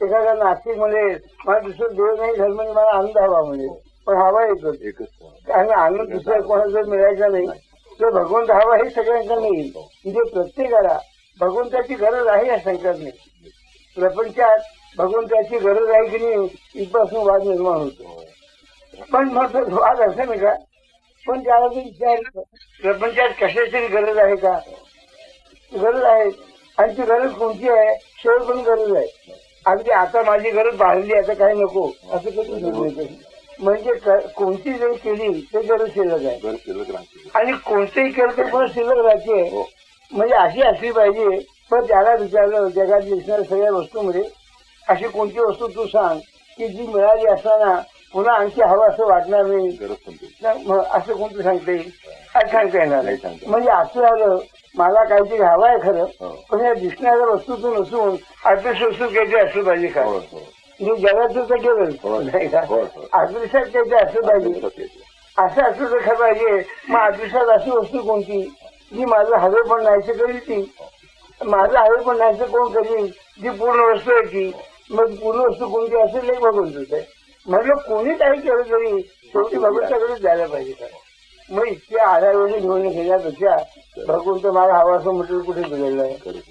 एखाद्या नाशिकमध्ये मला दुसरं देव नाही धर्म नाही मला आनंद हवा म्हणजे. पण हवा एकच. एकच आणि आनंद दुसऱ्या कोणाचा मिळायचा नाही तर भगवंत हवा हे सगळ्यांना नाही म्हणजे प्रत्येकाला भगवंताची गरज आहे या शंकरने. प्रपंचात भगवंताची गरज आहे की नाही इथपासून वाद निर्माण होतो. पण मग वाद असं नाही का? पण त्याला विचार प्रपंचात कशाची गरज आहे का? गरज आहे. आणि ती गरज कोणती आहे? शेवट पण गरज आहे. अगदी आता माझी गरज भागली आता काही नको. असं कधी. म्हणजे कोणती जरी केली ते गरज शिल्लक आहे. आणि कोणतेही केलं तर पण शिल्लक राहते? हो. म्हणजे अशी असली पाहिजे. पण त्याला विचारलं जगात दिसणाऱ्या सगळ्या वस्तूमध्ये अशी कोणती वस्तू तू सांग की जी मिळाली असताना पुन्हा आणखी हवं असं वाटणार नाही. असं कोणतं सांगता येईल? आज सांगता येणार नाही. नाही सांगता. म्हणजे असं झालं मला काहीतरी हवं आहे खरं हो. पण या दिसणाऱ्या वस्तूतून नसून आत्मसुसू काहीतरी असलं पाहिजे का? हो हो. म्हणजे जगाचं तर केलं हो. नाही का? हो, हो. आत्मसात काहीतरी असलं पाहिजे. असं असलं तर खरं पाहिजे. मग आत्मसात अशी वस्तू कोणती? जी माझं हवे पण नाहीचं करील ती. माझं हवे पण नाहीचं कोण करील जी पूर्ण वस्तू आहे ती. मग पूर्ण वस्तू कोणती असेल एक भगवंतच आहे. म्हटलं कोणी काही केलं तरी शेवटी भगवंताकडेच जायला पाहिजे. का मग इतक्या आधारवणी घेऊन घेण्यापेक्षा भगवंत मला हवा असं म्हटलं कुठे बिघडलं? आहे